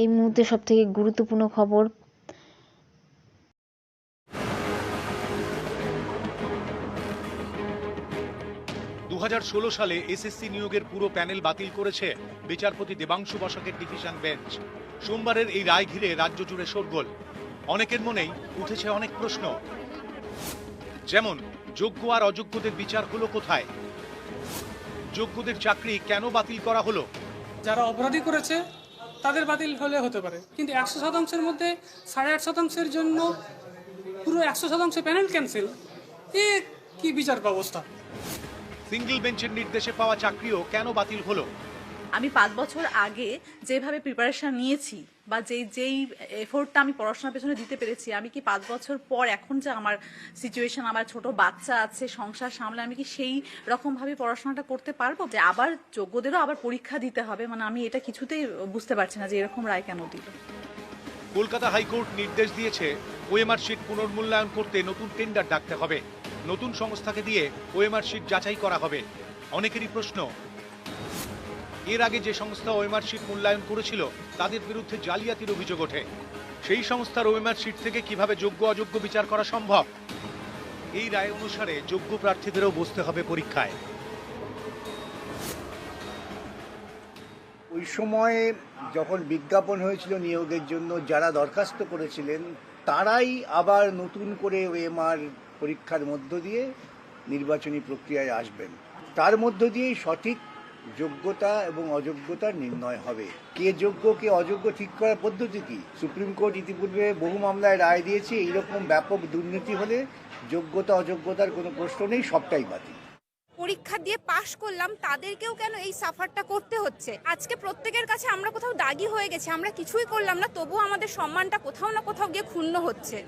এই মুহূর্তে সবথেকে গুরুত্বপূর্ণ খবর। দু হাজার ষোলো সালে এসএসসি নিয়োগের পুরো প্যানেল বাতিল করেছে বিচারপতি দেবাংশু বসাকের ডিভিশন বেঞ্চ। সোমবারের এই রায় ঘিরে রাজ্য জুড়ে শোরগোল। অনেকের মনেই উঠেছে অনেক প্রশ্ন। যেমন যোগ্য আর অযোগ্যদের বিচার হলো কোথায়? যোগ্যদের চাকরি কেন বাতিল করা হলো? যারা অপরাধী করেছে তাদের বাতিল হলে হতে পারে। কিন্তু একশো শতাংশের মধ্যে সাড়ে আট শতাংশের জন্য পুরো একশো শতাংশ প্যানেল ক্যান্সেল এ কি বিচার ব্যবস্থা? সিঙ্গেল বেঞ্চের নির্দেশে পাওয়া চাকরিও কেন বাতিল হলো? আমি পাঁচ বছর আগে যেভাবে প্রিপারেশন নিয়েছি বা যেই যেই এফোর্টটা আমি পড়াশোনার পেছনে দিতে পেরেছি, আমি কি পাঁচ বছর পর এখন যে আমার সিচুয়েশন আমার ছোট বাচ্চা আছে, সংসার সামলে আমি কি সেই রকমভাবে পড়াশোনাটা করতে পারব? যে আবার যোগ্যদেরও আবার পরীক্ষা দিতে হবে মানে আমি এটা কিছুতেই বুঝতে পারছি না যে এরকম রায় কেন দিল। কলকাতা হাইকোর্ট নির্দেশ দিয়েছে, ওএমআর শিট পুনর্মূল্যায়ন করতে নতুন টেন্ডার ডাকতে হবে। নতুন সংস্থাকে দিয়ে ওএমআর শিট যাচাই করা হবে। অনেকেরই প্রশ্ন এর আগে যে সংস্থা ওএমআর শিট মূল্যায়ন করেছিল, তাদের বিরুদ্ধে জালিয়াতির অভিযোগ ওঠে। সেই সংস্থার ওএমআর শিট থেকে কীভাবে যোগ্য অযোগ্য বিচার করা সম্ভব? এই রায় অনুসারে যোগ্য প্রার্থীদেরও বসতে হবে পরীক্ষায়। ওই সময়ে যখন বিজ্ঞাপন হয়েছিল নিয়োগের জন্য, যারা দরখাস্ত করেছিলেন, তারাই আবার নতুন করে ওএমআর পরীক্ষার মধ্য দিয়ে নির্বাচনী প্রক্রিয়ায় আসবেন। তার মধ্য দিয়েই সঠিক যোগ্যতা এবং অযোগ্যতার নির্ণয় হবে। কে যোগ্য, কে অযোগ্য ঠিক করার পদ্ধতি কি? সুপ্রিম কোর্ট ইতিপূর্বে বহু মামলায় রায় দিয়েছে, এইরকম ব্যাপক দুর্নীতি হলে যোগ্যতা, অযোগ্যতার কোনো প্রশ্ন নেই, সবটাই বাতিল। পরীক্ষা দিয়ে পাশ করলাম, তাদেরকেও কেন এই সাফারটা করতে হচ্ছে? আজকে প্রত্যেকের কাছে আমরা কোথাও দাগি হয়ে গেছি, আমরা কিছুই করলাম না, তবুও আমাদের সম্মানটা কোথাও না কোথাও গিয়ে ক্ষুণ্ণ হচ্ছে।